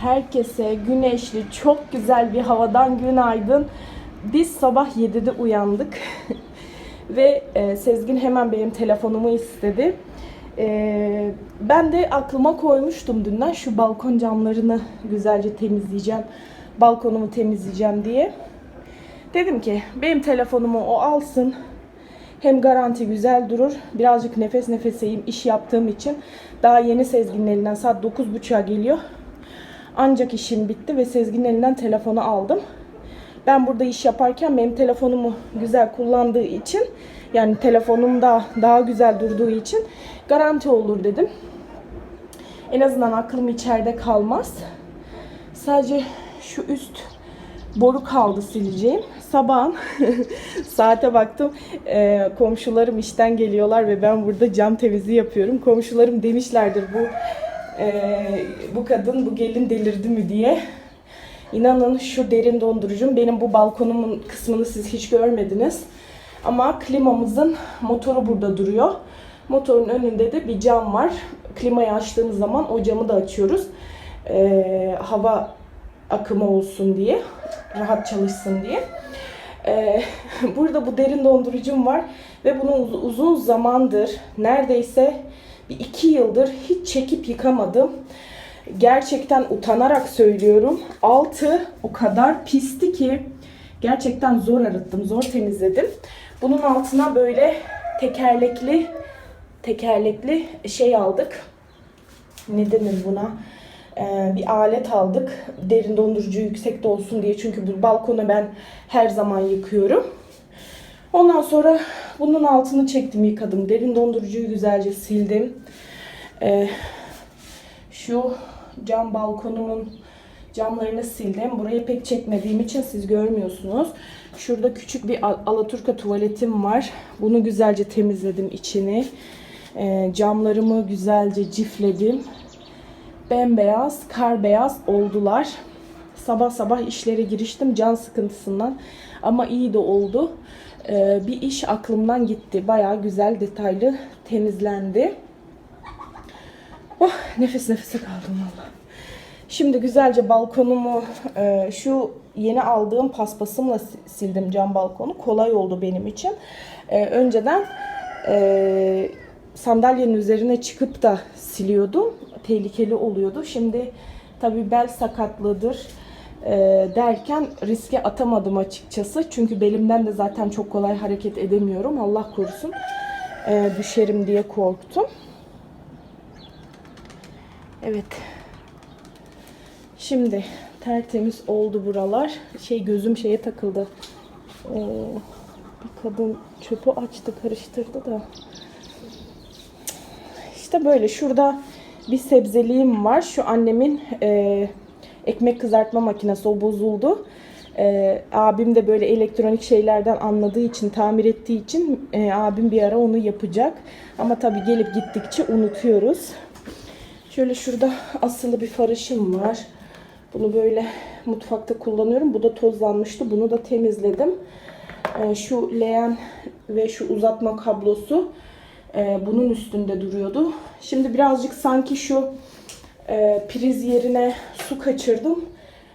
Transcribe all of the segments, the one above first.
Herkese güneşli, çok güzel bir havadan günaydın. Biz sabah 7'de uyandık. Ve e, Sezgin hemen benim telefonumu istedi. E, ben de aklıma koymuştum dünden şu balkon camlarını güzelce temizleyeceğim. Balkonumu temizleyeceğim diye. Dedim ki benim telefonumu o alsın. Hem garanti güzel durur. Birazcık nefes nefeseyim iş yaptığım için. Daha yeni Sezgin'in elinden saat 9.30'a geliyor. Ancak işim bitti ve Sezgin'in elinden telefonu aldım. Ben burada iş yaparken benim telefonumu güzel kullandığı için yani telefonumda daha güzel durduğu için garanti olur dedim. En azından aklım içeride kalmaz. Sadece şu üst boru kaldı sileceğim. Sabahın saate baktım. Ee, komşularım işten geliyorlar ve ben burada cam temizliği yapıyorum. Komşularım demişlerdir bu e, bu kadın bu gelin delirdi mi diye. İnanın şu derin dondurucum benim bu balkonumun kısmını siz hiç görmediniz. Ama klimamızın motoru burada duruyor. Motorun önünde de bir cam var. Klimayı açtığımız zaman o camı da açıyoruz. Ee, hava akımı olsun diye, rahat çalışsın diye. Ee, burada bu derin dondurucum var ve bunu uz- uzun zamandır, neredeyse iki yıldır hiç çekip yıkamadım. Gerçekten utanarak söylüyorum. Altı o kadar pisti ki gerçekten zor arıttım, zor temizledim. Bunun altına böyle tekerlekli tekerlekli şey aldık. Ne denir buna? Ee, bir alet aldık. Derin dondurucu yüksekte olsun diye. Çünkü bu balkonu ben her zaman yıkıyorum. Ondan sonra bunun altını çektim yıkadım. Derin dondurucuyu güzelce sildim. Ee, şu cam balkonumun camlarını sildim. Burayı pek çekmediğim için siz görmüyorsunuz. Şurada küçük bir Al- Alaturka tuvaletim var. Bunu güzelce temizledim içini. Ee, camlarımı güzelce cifledim. Bembeyaz, kar beyaz oldular. Sabah sabah işlere giriştim can sıkıntısından. Ama iyi de oldu. Ee, bir iş aklımdan gitti. Bayağı güzel, detaylı temizlendi. Oh, nefes nefese kaldım valla. Şimdi güzelce balkonumu e, şu yeni aldığım paspasımla si- sildim cam balkonu. Kolay oldu benim için. E, önceden e, sandalyenin üzerine çıkıp da siliyordum. Tehlikeli oluyordu. Şimdi tabii bel sakatlığıdır e, derken riske atamadım açıkçası. Çünkü belimden de zaten çok kolay hareket edemiyorum. Allah korusun e, düşerim diye korktum. Evet. Şimdi tertemiz oldu buralar. Şey gözüm şeye takıldı. Ee, bir kadın çöpü açtı, karıştırdı da. İşte böyle şurada bir sebzeliğim var. Şu annemin e, ekmek kızartma makinesi o bozuldu. E, abim de böyle elektronik şeylerden anladığı için, tamir ettiği için e, abim bir ara onu yapacak. Ama tabii gelip gittikçe unutuyoruz. Şöyle şurada asılı bir farışım var. Bunu böyle mutfakta kullanıyorum. Bu da tozlanmıştı. Bunu da temizledim. Ee, şu leğen ve şu uzatma kablosu e, bunun üstünde duruyordu. Şimdi birazcık sanki şu e, priz yerine su kaçırdım.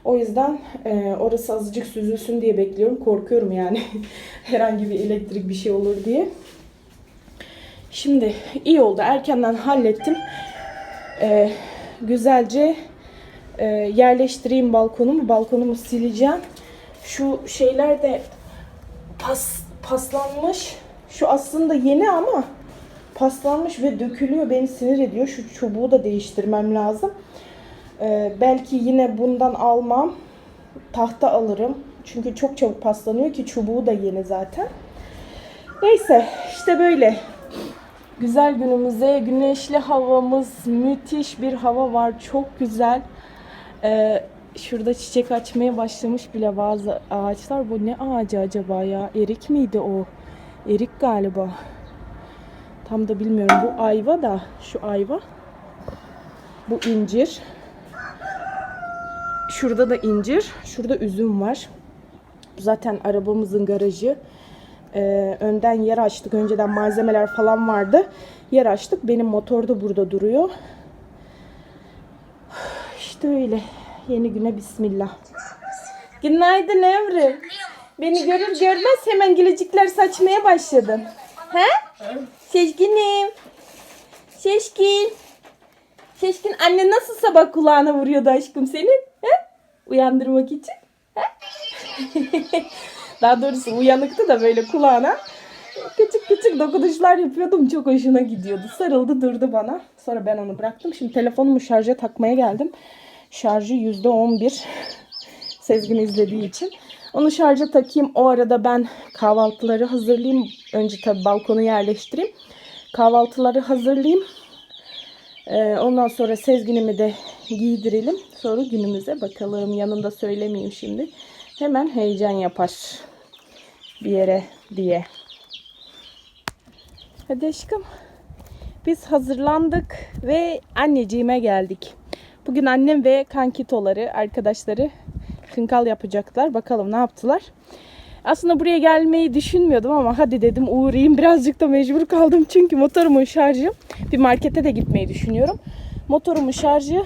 O yüzden e, orası azıcık süzülsün diye bekliyorum. Korkuyorum yani herhangi bir elektrik bir şey olur diye. Şimdi iyi oldu. Erkenden hallettim. Ee, güzelce e, yerleştireyim balkonumu. Balkonumu sileceğim. Şu şeyler de pas, paslanmış. Şu aslında yeni ama paslanmış ve dökülüyor. Beni sinir ediyor. Şu çubuğu da değiştirmem lazım. Ee, belki yine bundan almam. Tahta alırım. Çünkü çok çabuk paslanıyor ki çubuğu da yeni zaten. Neyse işte böyle. Güzel günümüze, güneşli havamız, müthiş bir hava var. Çok güzel. Ee, şurada çiçek açmaya başlamış bile bazı ağaçlar. Bu ne ağacı acaba ya? Erik miydi o? Erik galiba. Tam da bilmiyorum. Bu ayva da. Şu ayva. Bu incir. Şurada da incir. Şurada üzüm var. Zaten arabamızın garajı. Ee, önden yer açtık. Önceden malzemeler falan vardı. Yer açtık. Benim motor da burada duruyor. İşte öyle. Yeni güne bismillah. Günaydın Emre. Beni görür görmez hemen gülücükler saçmaya başladın. He? Şeşkinim. Şeşkin. Şeşkin anne nasıl sabah kulağına vuruyordu aşkım senin? He? Uyandırmak için. He? Daha doğrusu uyanıktı da böyle kulağına. Küçük küçük dokunuşlar yapıyordum. Çok hoşuna gidiyordu. Sarıldı durdu bana. Sonra ben onu bıraktım. Şimdi telefonumu şarja takmaya geldim. Şarjı %11. Sezgin izlediği için. Onu şarja takayım. O arada ben kahvaltıları hazırlayayım. Önce tabii balkonu yerleştireyim. Kahvaltıları hazırlayayım. Ee, ondan sonra Sezgin'imi de giydirelim. Sonra günümüze bakalım. Yanında söylemeyeyim şimdi. Hemen heyecan yapar. Bir yere diye. Hadi aşkım. Biz hazırlandık ve anneciğime geldik. Bugün annem ve kankitoları, arkadaşları kınkal yapacaklar. Bakalım ne yaptılar. Aslında buraya gelmeyi düşünmüyordum ama hadi dedim uğrayayım. Birazcık da mecbur kaldım çünkü motorumun şarjı bir markete de gitmeyi düşünüyorum. Motorumun şarjı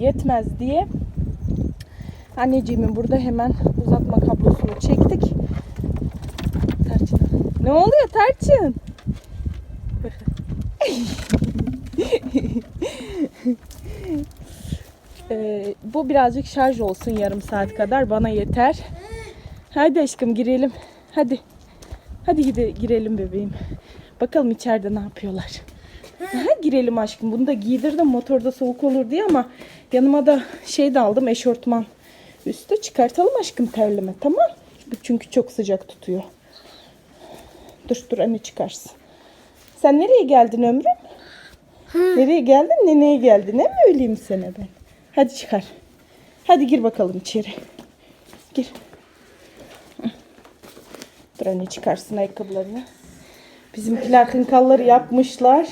yetmez diye anneciğimin burada hemen uzatma kablosunu çektik. Tarçın. Ne oluyor Tarçın? Ee, bu birazcık şarj olsun yarım saat kadar bana yeter. Hadi aşkım girelim. Hadi. Hadi gide, girelim bebeğim. Bakalım içeride ne yapıyorlar. Aha, girelim aşkım. Bunu da giydirdim motorda soğuk olur diye ama yanıma da şey de aldım eşortman. Üstü çıkartalım aşkım terleme tamam. Çünkü çok sıcak tutuyor. Dur dur anne çıkarsın. Sen nereye geldin ömrüm? Nereye geldin? Neneye geldin? Ne mi öyleyim sana ben? Hadi çıkar. Hadi gir bakalım içeri. Gir. Dur anne çıkarsın ayakkabılarını. Bizimkiler hınkalları yapmışlar.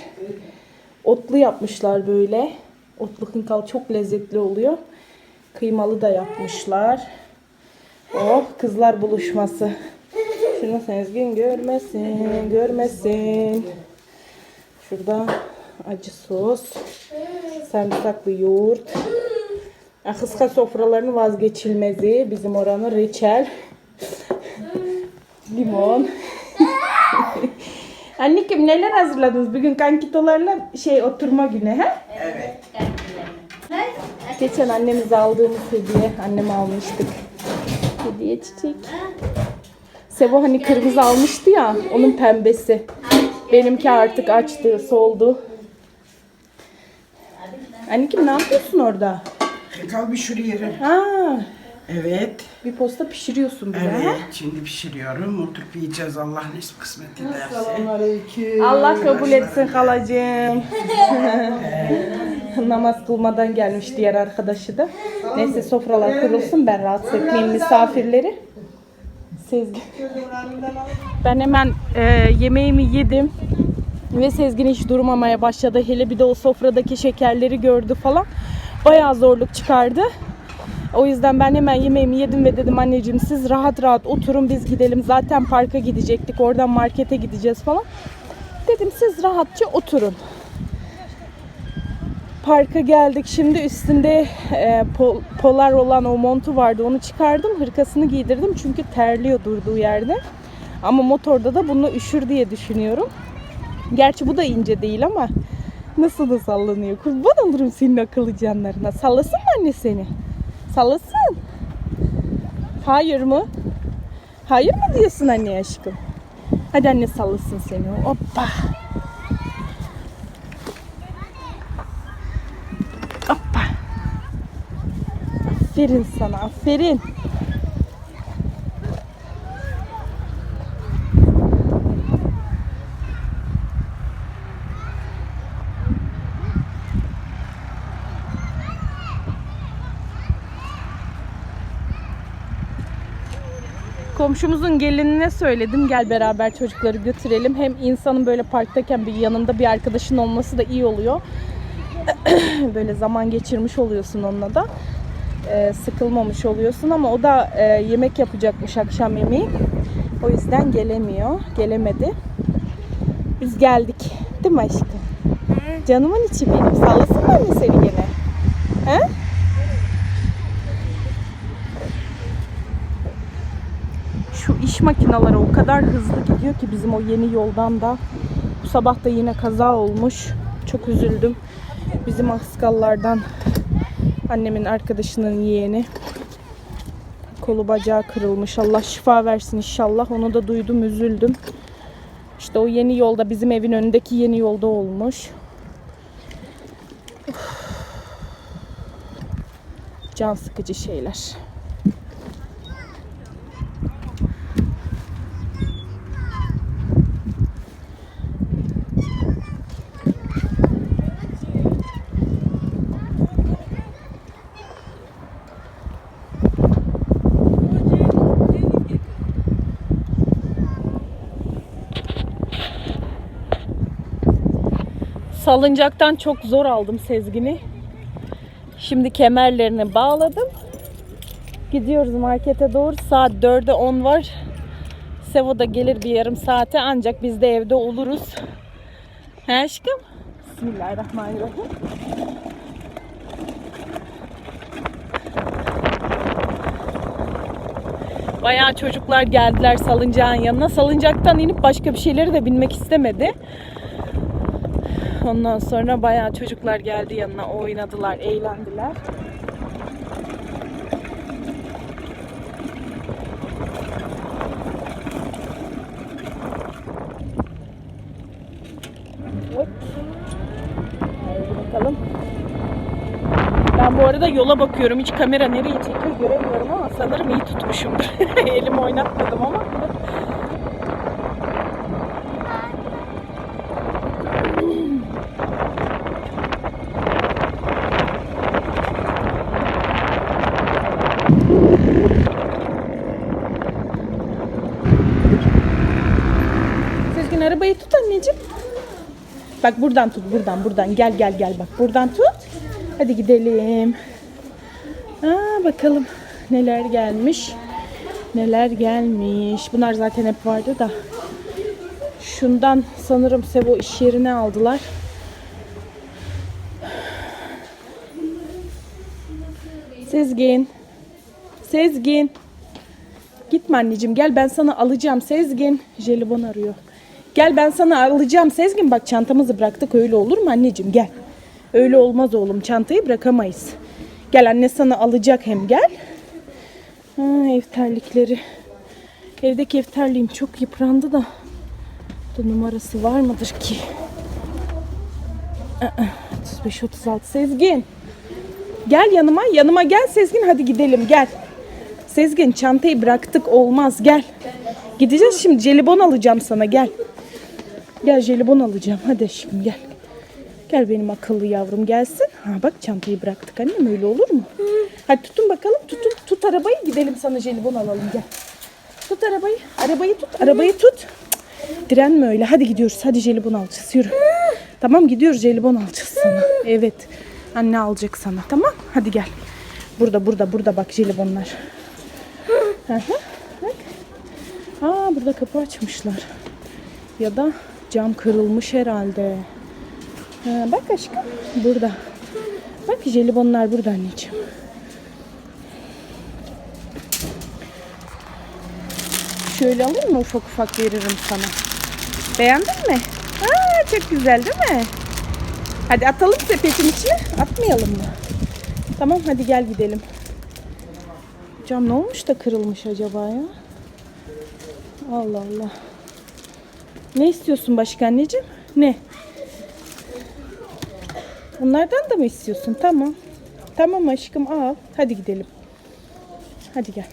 Otlu yapmışlar böyle. Otlu hınkal çok lezzetli oluyor. Kıymalı da yapmışlar. Oh kızlar buluşması. Şunu Sezgin görmesin, görmesin. Şurada acı sos, sarımsaklı yoğurt. Ahıska sofralarının vazgeçilmezi. Bizim oranın reçel. Limon. Anneciğim neler hazırladınız? Bugün kankitolarla şey oturma günü ha? Evet. Geçen annemize aldığımız hediye. Annem almıştık. Hediye çiçek. Sevo hani kırmızı almıştı ya. Onun pembesi. Benimki artık açtı, soldu. Anneciğim ne yapıyorsun orada? Kal bir şuraya. Ha, Evet. bir posta pişiriyorsun bize. Evet. ha? Şimdi pişiriyorum. Oturup yiyeceğiz Allah nasip kısmet ederse. Selamünaleyküm. Allah kabul etsin halacığım. Namaz kılmadan gelmiş diğer arkadaşı da. Neyse sofralar kurulsun ben rahatsız etmeyeyim misafirleri. Sezgin. Ben hemen e, yemeğimi yedim. Ve Sezgin hiç durmamaya başladı. Hele bir de o sofradaki şekerleri gördü falan. Bayağı zorluk çıkardı. O yüzden ben hemen yemeğimi yedim ve dedim anneciğim siz rahat rahat oturun biz gidelim. Zaten parka gidecektik. Oradan markete gideceğiz falan. Dedim siz rahatça oturun. Parka geldik. Şimdi üstünde e, pol- polar olan o montu vardı. Onu çıkardım. Hırkasını giydirdim. Çünkü terliyor durduğu yerde. Ama motorda da bunu üşür diye düşünüyorum. Gerçi bu da ince değil ama nasıl da sallanıyor. Kurban olurum senin akıllı canlarına. Sallasın mı anne seni? Sallasın. Hayır mı? Hayır mı diyorsun anne aşkım? Hadi anne sallasın seni. Hoppa. Hoppa. Aferin sana, aferin. Komşumuzun gelinine söyledim gel beraber çocukları götürelim. Hem insanın böyle parktayken bir yanında bir arkadaşın olması da iyi oluyor. böyle zaman geçirmiş oluyorsun onunla da. Ee, sıkılmamış oluyorsun ama o da e, yemek yapacakmış akşam yemeği. O yüzden gelemiyor. Gelemedi. Biz geldik. Değil mi aşkım? Canımın içi benim. Sallasın mı anne seni gene? He? İş makineleri o kadar hızlı gidiyor ki bizim o yeni yoldan da. Bu sabah da yine kaza olmuş. Çok üzüldüm. Bizim Askallardan annemin arkadaşının yeğeni. Kolu bacağı kırılmış. Allah şifa versin inşallah. Onu da duydum, üzüldüm. İşte o yeni yolda bizim evin önündeki yeni yolda olmuş. Can sıkıcı şeyler. Salıncaktan çok zor aldım Sezgin'i. Şimdi kemerlerini bağladım. Gidiyoruz markete doğru. Saat 4'e 10 var. Sevo da gelir bir yarım saate ancak biz de evde oluruz. He aşkım? Bismillahirrahmanirrahim. Bayağı çocuklar geldiler salıncağın yanına. Salıncaktan inip başka bir şeyleri de binmek istemedi. Ondan sonra bayağı çocuklar geldi yanına oynadılar, eğlendiler. Bakalım. Ben bu arada yola bakıyorum. Hiç kamera nereye çekiyor göremiyorum ama sanırım iyi tutmuşumdur. Elim oynatmadım ama. Sezgin arabayı tut anneciğim. Bak buradan tut buradan buradan gel gel gel bak buradan tut. Hadi gidelim. Aa, bakalım neler gelmiş. Neler gelmiş. Bunlar zaten hep vardı da. Şundan sanırım Sevo iş yerine aldılar. Sezgin. Sezgin. Gitme anneciğim gel ben sana alacağım Sezgin. Jelibon arıyor. Gel ben sana alacağım Sezgin. Bak çantamızı bıraktık öyle olur mu anneciğim gel. Öyle olmaz oğlum çantayı bırakamayız. Gel anne sana alacak hem gel. Ha, ev terlikleri. Evdeki ev terliğim çok yıprandı da. Da numarası var mıdır ki? 35 36 Sezgin. Gel yanıma yanıma gel Sezgin hadi gidelim gel. Sezgin çantayı bıraktık olmaz gel. Gideceğiz şimdi jelibon alacağım sana gel. Gel jelibon alacağım hadi şimdi gel. Gel benim akıllı yavrum gelsin. Ha bak çantayı bıraktık annem öyle olur mu? Hadi tutun bakalım tutun tut arabayı gidelim sana jelibon alalım gel. Tut arabayı arabayı tut arabayı tut. Cık, Direnme öyle hadi gidiyoruz hadi jelibon alacağız yürü. Tamam gidiyoruz jelibon alacağız sana. Evet anne alacak sana tamam hadi gel. Burada burada burada bak jelibonlar. Hı hı, bak. Aa burada kapı açmışlar. Ya da cam kırılmış herhalde. Ha, bak aşkım burada. Bak jelibonlar burada anneciğim. Şöyle alayım mı ufak ufak veririm sana. Beğendin mi? Aa, çok güzel değil mi? Hadi atalım sepetin içine. Atmayalım mı? Tamam hadi gel gidelim. Cam ne olmuş da kırılmış acaba ya? Allah Allah. Ne istiyorsun başka anneciğim? Ne? Bunlardan da mı istiyorsun? Tamam. Tamam aşkım al. Hadi gidelim. Hadi gel.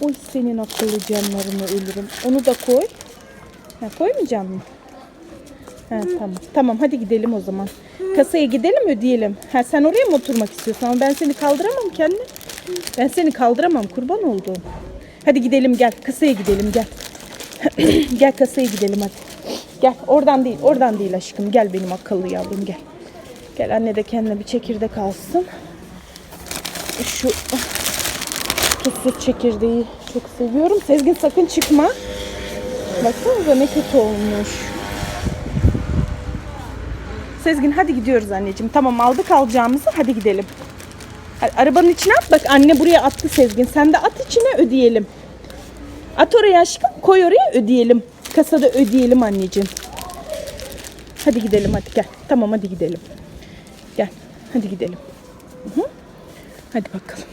Oy senin akıllı canlarını ölürüm. Onu da koy. Ha, koymayacak mı? Ha, tamam. Tamam hadi gidelim o zaman. Kasaya gidelim ödeyelim. Ha, sen oraya mı oturmak istiyorsun? Ama ben seni kaldıramam anne. Ben seni kaldıramam kurban olduğum. Hadi gidelim gel. Kasaya gidelim gel. gel kasaya gidelim hadi. Gel oradan değil oradan değil aşkım. Gel benim akıllı yavrum gel. Gel anne de kendine bir çekirdek alsın. Şu tuzsuz çekirdeği çok seviyorum. Sezgin sakın çıkma. Baksanıza ne kötü olmuş. Sezgin hadi gidiyoruz anneciğim. Tamam aldık alacağımızı hadi gidelim. Arabanın içine at bak anne buraya attı Sezgin. Sen de at içine ödeyelim. At oraya aşkım. Koy oraya ödeyelim. Kasada ödeyelim anneciğim. Hadi gidelim hadi gel. Tamam hadi gidelim. Gel. Hadi gidelim. Hı hı. Hadi bakalım.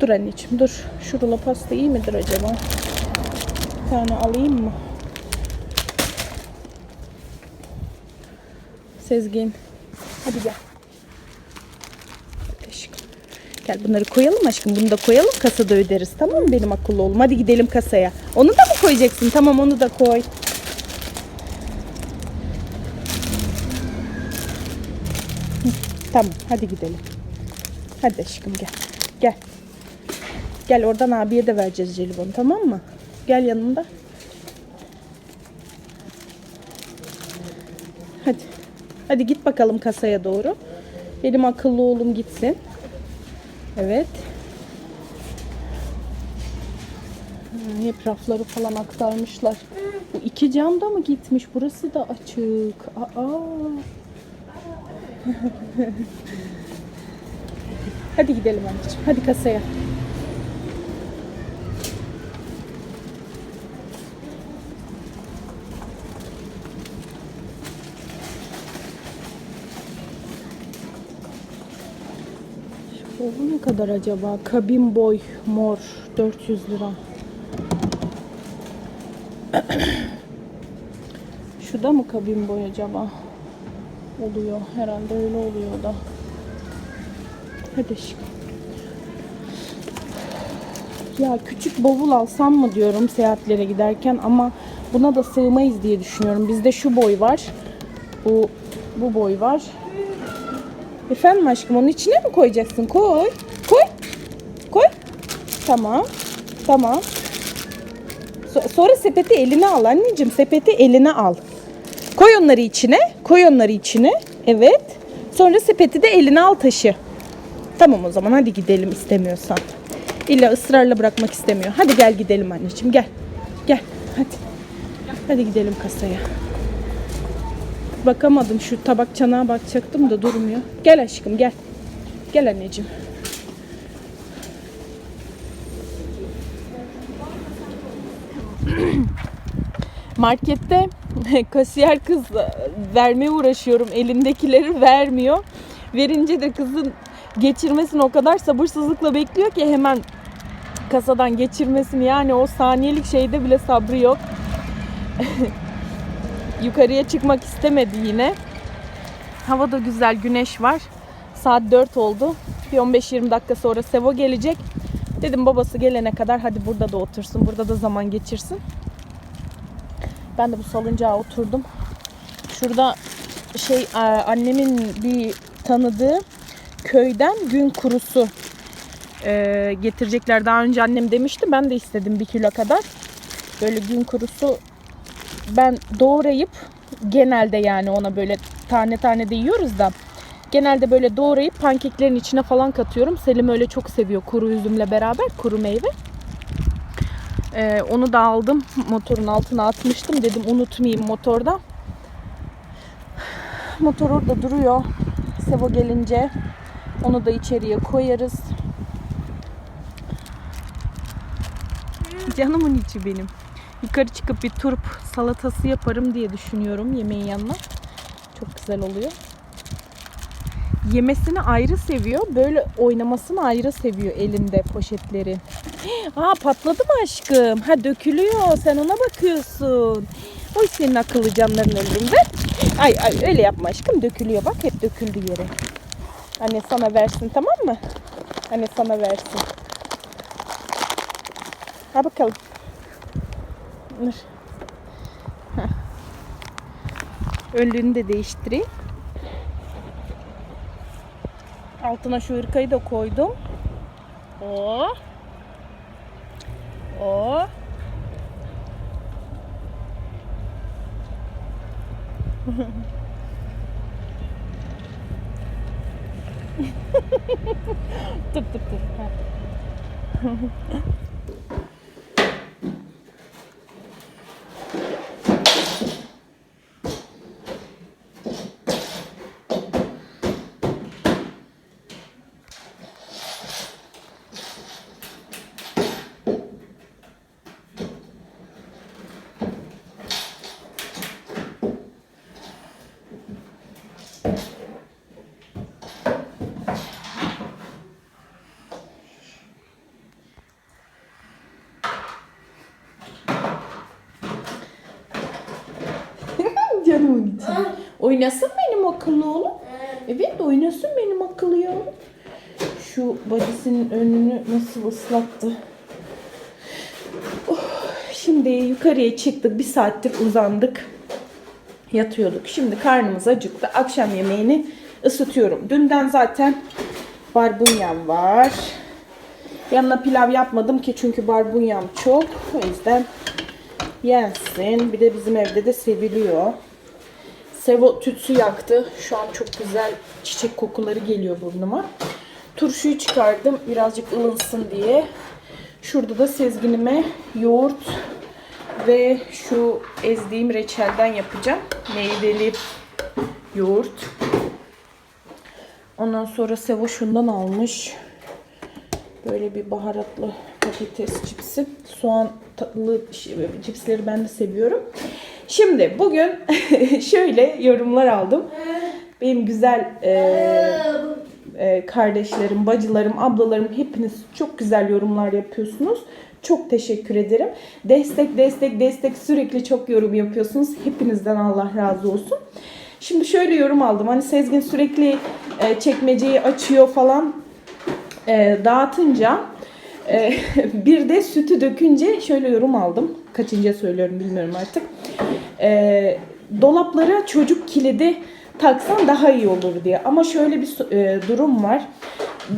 Dur anneciğim dur. Şu rulo pasta iyi midir acaba? Bir tane alayım mı? Sezgin. Hadi gel. Gel bunları koyalım aşkım. Bunu da koyalım. Kasada öderiz. Tamam mı benim akıllı oğlum? Hadi gidelim kasaya. Onu da mı koyacaksın? Tamam onu da koy. Tamam hadi gidelim. Hadi aşkım gel. Gel. Gel oradan abiye de vereceğiz jelibonu tamam mı? Gel yanında. Hadi. Hadi git bakalım kasaya doğru. Benim akıllı oğlum gitsin. Evet. Hep rafları falan aktarmışlar. Bu iki cam da mı gitmiş? Burası da açık. Aa. Hadi gidelim anneciğim. Hadi kasaya. Bu ne kadar acaba? Kabin boy mor 400 lira. Şu da mı kabin boy acaba? Oluyor. Herhalde öyle oluyor da. Hadi aşkım. Ya küçük bavul alsam mı diyorum seyahatlere giderken ama buna da sığmayız diye düşünüyorum. Bizde şu boy var. Bu bu boy var. Efendim aşkım onun içine mi koyacaksın? Koy. Koy. Koy. Tamam. Tamam. So- sonra sepeti eline al anneciğim. Sepeti eline al. Koy onları içine. Koy onları içine. Evet. Sonra sepeti de eline al taşı. Tamam o zaman hadi gidelim istemiyorsan. İlla ısrarla bırakmak istemiyor. Hadi gel gidelim anneciğim gel. Gel hadi. Hadi gidelim kasaya. Bakamadım şu tabak çanağa bakacaktım da durmuyor. Gel aşkım gel. Gel anneciğim. Markette kasiyer kız vermeye uğraşıyorum. Elindekileri vermiyor. Verince de kızın geçirmesini o kadar sabırsızlıkla bekliyor ki hemen kasadan geçirmesini. Yani o saniyelik şeyde bile sabrı yok. Yukarıya çıkmak istemedi yine. Hava da güzel, güneş var. Saat 4 oldu. Bir 15-20 dakika sonra Sevo gelecek. Dedim babası gelene kadar hadi burada da otursun. Burada da zaman geçirsin. Ben de bu salıncağa oturdum. Şurada şey e, annemin bir tanıdığı köyden gün kurusu e, getirecekler. Daha önce annem demişti. Ben de istedim bir kilo kadar. Böyle gün kurusu ben doğrayıp genelde yani ona böyle tane tane de yiyoruz da genelde böyle doğrayıp pankeklerin içine falan katıyorum. Selim öyle çok seviyor kuru üzümle beraber kuru meyve. Ee, onu da aldım. Motorun altına atmıştım. Dedim unutmayayım motorda. Motor orada duruyor. Sevo gelince onu da içeriye koyarız. Canımın içi benim. Yukarı çıkıp bir turp salatası yaparım diye düşünüyorum yemeğin yanına. Çok güzel oluyor. Yemesini ayrı seviyor. Böyle oynamasını ayrı seviyor elinde poşetleri. Aa patladı mı aşkım? Ha dökülüyor. Sen ona bakıyorsun. Oy senin akıllı canların ömrümde. Ay ay öyle yapma aşkım. Dökülüyor bak hep döküldü yere. Anne sana versin tamam mı? Anne sana versin. Ha bakalım. Heh. Önlüğünü de değiştireyim. Altına şu hırkayı da koydum. Oo. Oo. dur dur dur. Ha. Oynasın benim akıllı oğlum. Evet oynasın benim akıllı yavrum. Şu bacısının önünü nasıl ıslattı. Oh, şimdi yukarıya çıktık. Bir saattir uzandık. Yatıyorduk. Şimdi karnımız acıktı. Akşam yemeğini ısıtıyorum. Dünden zaten barbunyam var. Yanına pilav yapmadım ki çünkü barbunyam çok. O yüzden yensin. Bir de bizim evde de seviliyor. Sevo tütsü yaktı. Şu an çok güzel çiçek kokuları geliyor burnuma. Turşuyu çıkardım birazcık ılınsın diye. Şurada da sezginime yoğurt ve şu ezdiğim reçelden yapacağım. Meyveli yoğurt. Ondan sonra Sevo şundan almış. Böyle bir baharatlı patates cipsi. Soğan tatlı şey- cipsleri ben de seviyorum. Şimdi bugün şöyle yorumlar aldım. Benim güzel e, e, kardeşlerim, bacılarım, ablalarım hepiniz çok güzel yorumlar yapıyorsunuz. Çok teşekkür ederim. Destek, destek, destek sürekli çok yorum yapıyorsunuz. Hepinizden Allah razı olsun. Şimdi şöyle yorum aldım. Hani Sezgin sürekli e, çekmeceyi açıyor falan e, dağıtınca e, bir de sütü dökünce şöyle yorum aldım. Kaçıncı söylüyorum bilmiyorum artık. E, dolaplara çocuk kilidi taksan daha iyi olur diye. Ama şöyle bir e, durum var.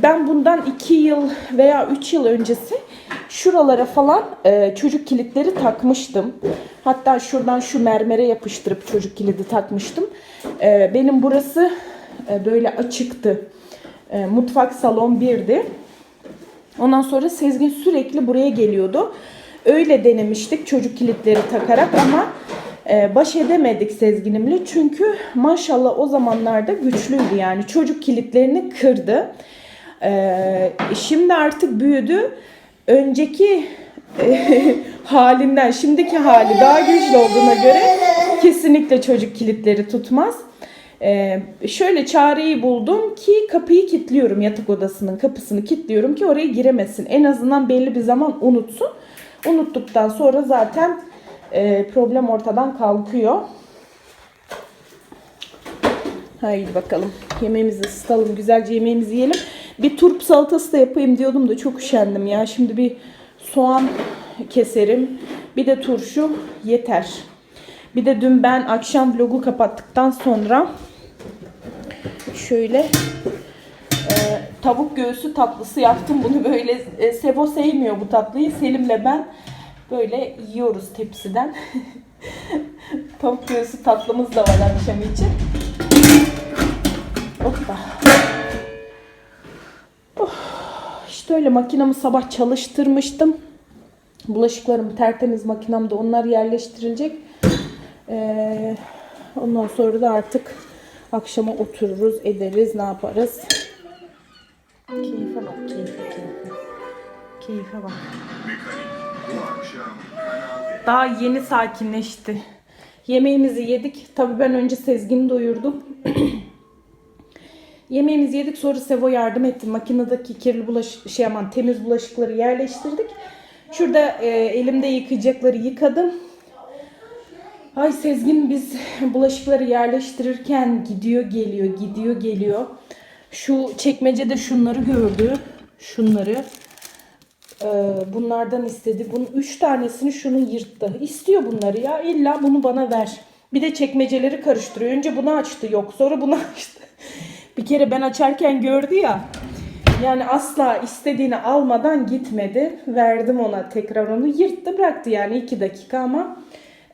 Ben bundan 2 yıl veya 3 yıl öncesi şuralara falan e, çocuk kilitleri takmıştım. Hatta şuradan şu mermere yapıştırıp çocuk kilidi takmıştım. E, benim burası böyle açıktı. E, mutfak salon birdi. Ondan sonra Sezgin sürekli buraya geliyordu. Öyle denemiştik çocuk kilitleri takarak ama e, baş edemedik Sezgin'imle. Çünkü maşallah o zamanlarda güçlüydü yani çocuk kilitlerini kırdı. E, şimdi artık büyüdü. Önceki e, halinden şimdiki hali daha güçlü olduğuna göre kesinlikle çocuk kilitleri tutmaz. Ee, şöyle çareyi buldum ki kapıyı kilitliyorum yatak odasının kapısını kilitliyorum ki oraya giremesin. En azından belli bir zaman unutsun. Unuttuktan sonra zaten e, problem ortadan kalkıyor. Haydi bakalım yemeğimizi ısıtalım güzelce yemeğimizi yiyelim. Bir turp salatası da yapayım diyordum da çok üşendim ya. Şimdi bir soğan keserim bir de turşu yeter. Bir de dün ben akşam vlogu kapattıktan sonra şöyle e, tavuk göğsü tatlısı yaptım. Bunu böyle e, Sevo sevmiyor bu tatlıyı. Selim'le ben böyle yiyoruz tepsiden. tavuk göğsü tatlımız da var akşam için. Hoppa. Oh, işte öyle makinamı sabah çalıştırmıştım. Bulaşıklarım tertemiz makinamda onlar yerleştirilecek. Ee, ondan sonra da artık akşama otururuz, ederiz, ne yaparız. Keyfe bak, keyfe, keyfe. Keyfe bak. Daha yeni sakinleşti. Yemeğimizi yedik. Tabii ben önce Sezgin'i doyurdum. Yemeğimizi yedik sonra Sevo yardım etti. Makinedeki kirli bulaşık, şey aman temiz bulaşıkları yerleştirdik. Şurada e, elimde yıkayacakları yıkadım. Ay Sezgin biz bulaşıkları yerleştirirken gidiyor geliyor gidiyor geliyor. Şu çekmecede şunları gördü. Şunları. Ee, bunlardan istedi. Bunun üç tanesini şunu yırttı. İstiyor bunları ya. İlla bunu bana ver. Bir de çekmeceleri karıştırıyor. Önce bunu açtı yok. Sonra bunu açtı. Bir kere ben açarken gördü ya. Yani asla istediğini almadan gitmedi. Verdim ona tekrar onu. Yırttı bıraktı yani iki dakika ama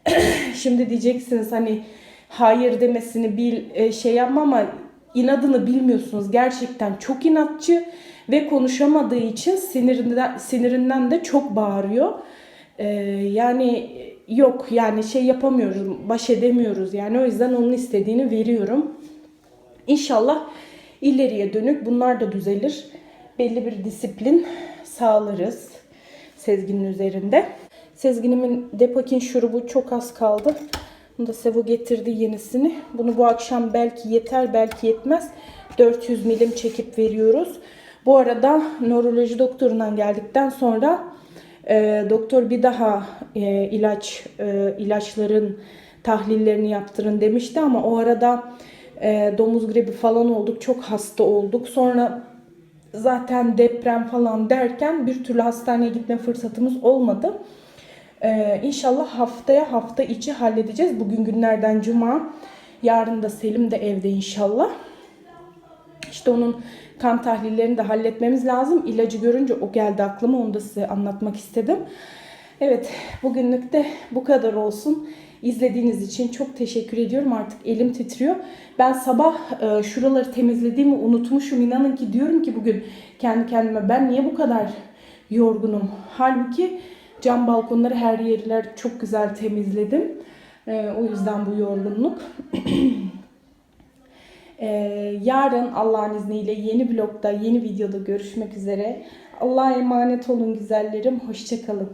Şimdi diyeceksiniz hani hayır demesini bil e, şey yapma ama inadını bilmiyorsunuz. Gerçekten çok inatçı ve konuşamadığı için sinirinden sinirinden de çok bağırıyor. Ee, yani yok yani şey yapamıyoruz, baş edemiyoruz. Yani o yüzden onun istediğini veriyorum. İnşallah ileriye dönük bunlar da düzelir. Belli bir disiplin sağlarız Sezgin'in üzerinde. Sezginimin Depakin şurubu çok az kaldı. Bunu da Sevo getirdi yenisini. Bunu bu akşam belki yeter belki yetmez. 400 milim çekip veriyoruz. Bu arada nöroloji doktorundan geldikten sonra e, doktor bir daha e, ilaç e, ilaçların tahlillerini yaptırın demişti ama o arada e, domuz gribi falan olduk. Çok hasta olduk. Sonra zaten deprem falan derken bir türlü hastaneye gitme fırsatımız olmadı. Ee, inşallah haftaya hafta içi halledeceğiz. Bugün günlerden cuma. Yarın da Selim de evde inşallah. İşte onun kan tahlillerini de halletmemiz lazım. İlacı görünce o geldi aklıma. Onu da size anlatmak istedim. Evet, bugünlük de bu kadar olsun. İzlediğiniz için çok teşekkür ediyorum. Artık elim titriyor. Ben sabah e, şuraları temizlediğimi unutmuşum. İnanın ki diyorum ki bugün kendi kendime ben niye bu kadar yorgunum? Halbuki cam balkonları her yerler çok güzel temizledim. E, o yüzden bu yorgunluk. Ee, yarın Allah'ın izniyle yeni vlogda, yeni videoda görüşmek üzere. Allah'a emanet olun güzellerim. Hoşçakalın.